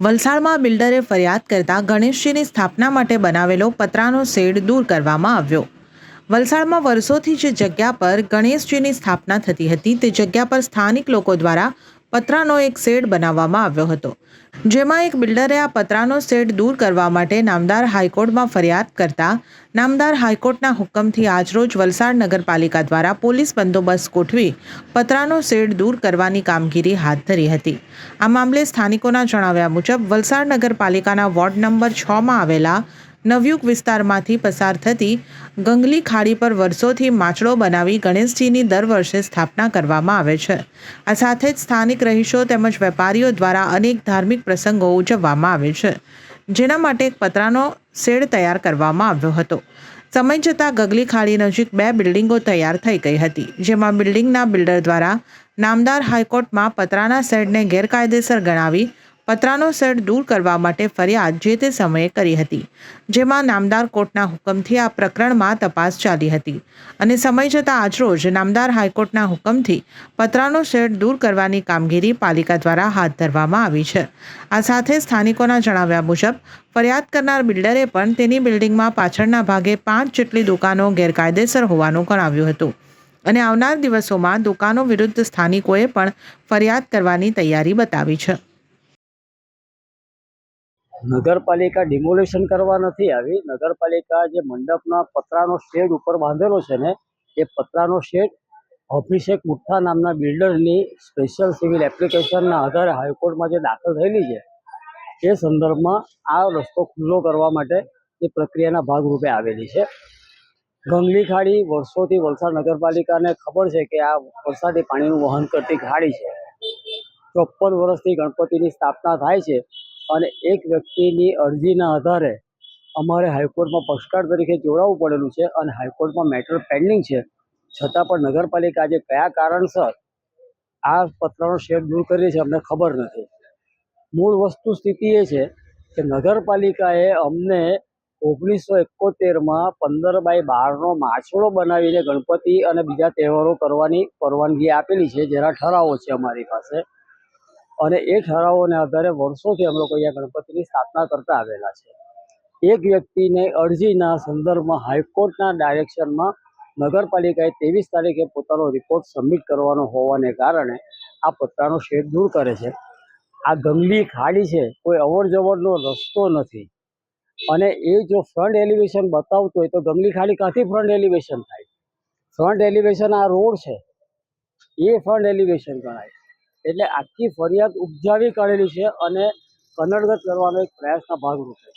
વલસાડમાં બિલ્ડરે ફરિયાદ કરતા ગણેશજીની સ્થાપના માટે બનાવેલો પતરાનો શેડ દૂર કરવામાં આવ્યો. વલસાડમાં વર્ષોથી જે જગ્યા પર ગણેશજીની સ્થાપના થતી હતી, તે જગ્યા પર સ્થાનિક લોકો દ્વારા પતરાનો એક શેડ બનાવવામાં આવ્યો હતો, જેમાં એક બિલ્ડરે આ પતરાનો શેડ દૂર કરવા માટે નામદાર હાઈકોર્ટમાં ફરિયાદ કરતા નામદાર હાઈકોર્ટના હુકમથી આજરોજ વલસાડ નગરપાલિકા દ્વારા પોલીસ બંદોબસ્ત ગોઠવી પતરાનો શેડ દૂર કરવાની કામગીરી હાથ ધરી હતી. આ મામલે સ્થાનિકોના જણાવ્યા મુજબ, વલસાડ નગરપાલિકાના વોર્ડ નંબર છમાં આવેલા નવયુગ વિસ્તારમાંથી પસાર થતી ગંગલી ખાડી પર વર્ષોથી માછડો બનાવી ગણેશજીની દર વર્ષે સ્થાપના કરવામાં આવે છે. આ સાથે જ સ્થાનિક રહીશો તેમજ વેપારીઓ દ્વારા અનેક ધાર્મિક પ્રસંગો ઉજવવામાં આવે છે, જેના માટે એક પતરાનો શેડ તૈયાર કરવામાં આવ્યો હતો. સમય જતાં ગગલી ખાડી નજીક બે બિલ્ડિંગો તૈયાર થઈ ગઈ હતી, જેમાં બિલ્ડિંગના બિલ્ડર દ્વારા નામદાર હાઈકોર્ટમાં પતરાના શેડને ગેરકાયદેસર ગણાવી પતરાનો સર દૂર કરવા માટે ફરિયાદ જે તે સમયે કરી હતી, જેમાં નામદાર કોર્ટના હુકમથી આ પ્રકરણમાં તપાસ ચાલી હતી. અને સમય જતાં આજરોજ નામદાર હાઈકોર્ટના હુકમથી પતરાનો શેડ દૂર કરવાની કામગીરી પાલિકા દ્વારા હાથ ધરવામાં આવી છે. આ સાથે સ્થાનિકોના જણાવ્યા મુજબ, ફરિયાદ કરનાર બિલ્ડરે પણ તેની બિલ્ડિંગમાં પાછળના ભાગે પાંચ જેટલી દુકાનો ગેરકાયદેસર હોવાનું ગણાવ્યું હતું. અને આવનાર દિવસોમાં દુકાનો વિરુદ્ધ સ્થાનિકોએ પણ ફરિયાદ કરવાની તૈયારી બતાવી છે. નગરપાલિકા ડિમોલેશન કરવા નથી આવી. નગરપાલિકા જે મંડપના પતરાનો શેડ ઉપર બાંધેલો છે ને, એ પતરાનો શેડ અભિષેક મુઠ્ઠા નામના બિલ્ડરની સ્પેશિયલ સિવિલ એપ્લિકેશનના આધારે હાઈકોર્ટમાં જે દાખલ થયેલી છે, એ સંદર્ભમાં આ રસ્તો ખુલ્લો કરવા માટે એ પ્રક્રિયાના ભાગરૂપે આવેલી છે. ગંગલી ખાડી વર્ષોથી વલસાડ નગરપાલિકાને ખબર છે કે આ વરસાદી પાણીનું વહન કરતી ખાડી છે. ચોપ્પન વર્ષથી ગણપતિની સ્થાપના થાય છે અને એક વ્યક્તિની અરજીના આધારે અમારે હાઈકોર્ટમાં પક્ષકાર તરીકે જોડાવવું પડેલું છે અને હાઈકોર્ટમાં મેટર પેન્ડિંગ છે. છતાં પણ નગરપાલિકા આજે કયા કારણસર આ પત્રનો શેર દૂર કરી છે અમને ખબર નથી. મૂળ વસ્તુ સ્થિતિ એ છે કે નગરપાલિકાએ અમને ઓગણીસો એકોતેરમાં પંદર બાય બારનો માછડો બનાવીને ગણપતિ અને બીજા તહેવારો કરવાની પરવાનગી આપેલી છે, જેના ઠરાવો છે અમારી પાસે. અને એ ઠરાવોને આધારે વર્ષોથી અમે લોકો અહીંયા ગણપતિની સ્થાપના કરતા આવેલા છે. એક વ્યક્તિને અરજીના સંદર્ભમાં હાઈકોર્ટના ડાયરેક્શનમાં નગરપાલિકાએ ત્રેવીસ તારીખે પોતાનો રિપોર્ટ સબમિટ કરવાનો હોવાને કારણે આ પતરાનો શેડ દૂર કરે છે. આ ગંગલી ખાડી છે, કોઈ અવરજવરનો રસ્તો નથી. અને એ જો ફ્રન્ટ એલિવેશન બતાવતું હોય તો ગંગલી ખાડી ક્યાંથી ફ્રન્ટ એલિવેશન થાય? ફ્રન્ટ એલિવેશન આ રોડ છે. એ ફ્રન્ટ એલિવેશન ગણાય. એટલે આખી ફરિયાદ ઉપજાવી કાઢેલી છે અને કનડગત કરવાનો એક પ્રયાસના ભાગરૂપે